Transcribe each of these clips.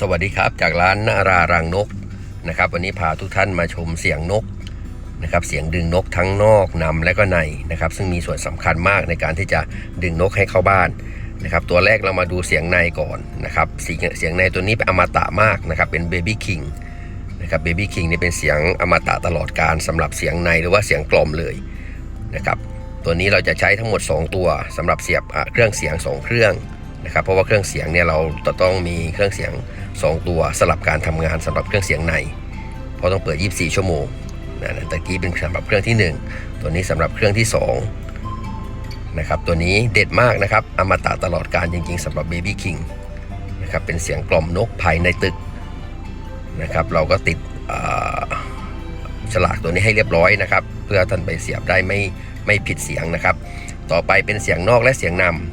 สวัสดีครับจากร้านนารารังนกนะครับ วันนี้พาทุกท่านมาชมเสียงนกนะครับเสียงดึงนกทั้งนอกนำและก็ในนะครับ ซึ่งมีส่วนสำคัญมากในการที่จะดึงนกให้เข้าบ้านนะครับ ตัวแรกเรามาดูเสียงในก่อนนะครับเสียงเสียงในตัวนี้เป็นอมตะมากนะครับ เป็นเบบี้คิงนะครับเบบี้คิงนี่เป็นเสียงอมตะตลอดการสำหรับเสียงในหรือว่าเสียงกล่อมเลยนะครับ ตัวนี้เราจะใช้ทั้งหมด 2 ตัวสำหรับเสียบเครื่องเสียง 2 เครื่อง นะครับเพราะว่าเครื่องเสียงเนี่ยเราจะต้องมีเครื่องเสียง 2 ตัวสลับการทำงานสำหรับเครื่องเสียงใน เพราะต้องเปิด 24 ชั่วโมงนะตะกี้เป็นสำหรับเครื่องที่ 1 ตัวนี้สำหรับเครื่องที่2นะครับตัวนี้เด็ดมากนะครับอมตะตลอดการจริง ๆสำหรับ Baby King นะครับเป็นเสียงกล่อมนกภายในตึกนะครับเราก็ติดฉลากตัวนี้ให้เรียบร้อยนะครับ เพื่อท่านไปเสียบได้ไม่ไม่ผิดเสียงนะครับ ต่อไปเป็นเสียงนอกและเสียงนำ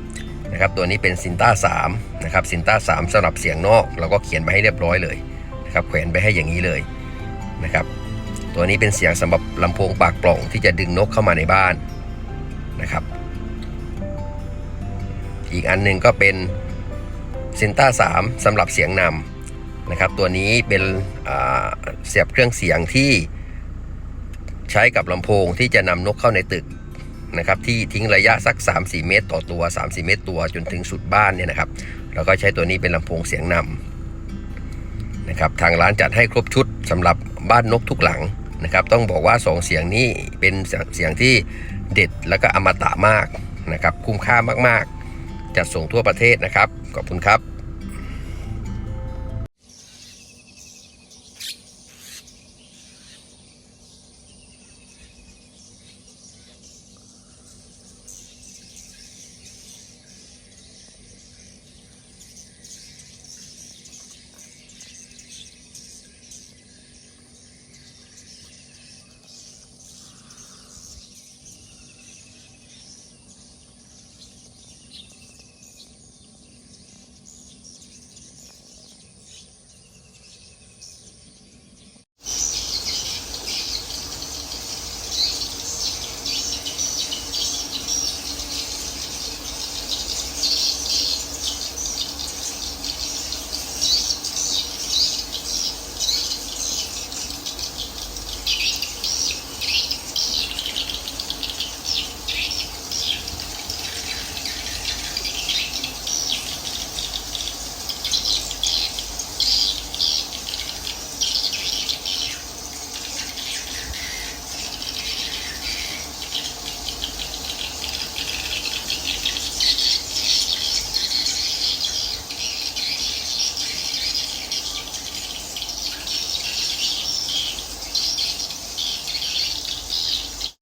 นะครับตัวนี้เป็นซินต้า3นะครับซินต้า3สำหรับเสียงนอกเราก็เขียนไปให้เรียบร้อยเลยนะครับแขวนไปให้อย่างนี้เลยนะครับตัวนี้เป็นเสียงสำหรับลำโพงปากปล่องที่จะดึงนกเข้ามาในบ้านนะครับ อีกอันหนึ่งก็เป็นซินต้า3สำหรับเสียงนำนะครับ ตัวนี้เป็นเสียบเครื่องเสียงที่ใช้กับลำโพงที่จะนำนกเข้าในตึก นะครับที่ทิ้งระยะสัก 3-4 เมตร ต่อตัว 3-4 เมตร ตัวจนถึงสุดบ้านเนี่ยนะครับเราก็ใช้ตัวนี้เป็นลำโพงเสียงนำนะครับทางร้านจัดให้ครบชุดสำหรับบ้านนกทุกหลังนะครับต้องบอกว่า 2 เสียงนี้เป็นเสียงที่เด็ดแล้วก็อมตะมากนะครับคุ้มค่ามากๆ จัดส่งทั่วประเทศนะครับขอบคุณครับ